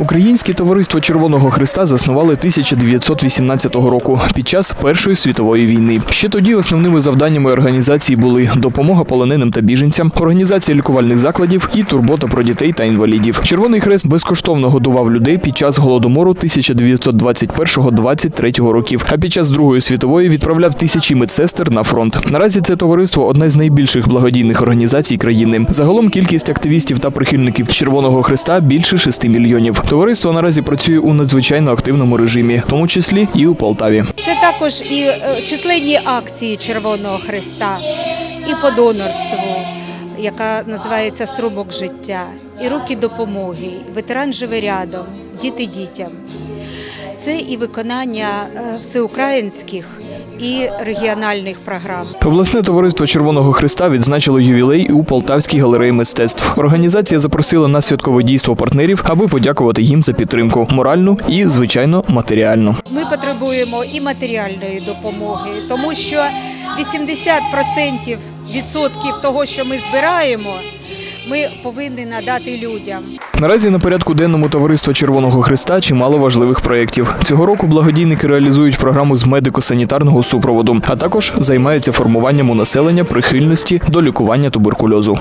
Українське товариство Червоного Христа заснували 1918 року під час Першої світової війни. Ще тоді основними завданнями організації були допомога полоненим та біженцям, організація лікувальних закладів і турбота про дітей та інвалідів. Червоний Хрест безкоштовно годував людей під час голодомору 1921-23 років. А під час Другої світової відправляв тисячі медсестер на фронт. Наразі це товариство одна з найбільших благодійних організацій країни. Загалом кількість активістів та прихильників Червоного Христа більше 6 мільйонів. Товариство наразі працює у надзвичайно активному режимі, в тому числі і у Полтаві. Це також і е, численні акції Червоного Христа, і по донорству, яка називається Струмок життя, і руки допомоги, ветеран живе рядом, діти дітям. Це і виконання е, всеукраїнських і регіональних програм. Обласне товариство Червоного Христа відзначило ювілей у Полтавській галереї мистецтв. Організація запросила на святкове дійство партнерів, аби подякувати їм за підтримку моральну і, звичайно, матеріальну. Ми потребуємо і матеріальної допомоги, тому що 80% відсотків того, що ми збираємо, ми повинні надати людям. Наразі на порядку денному товариства Червоного Христа чимало важливих проєктів. Цього року благодійники реалізують програму з медико-санітарного супроводу, а також займаються формуванням у населення прихильності до лікування туберкульозу.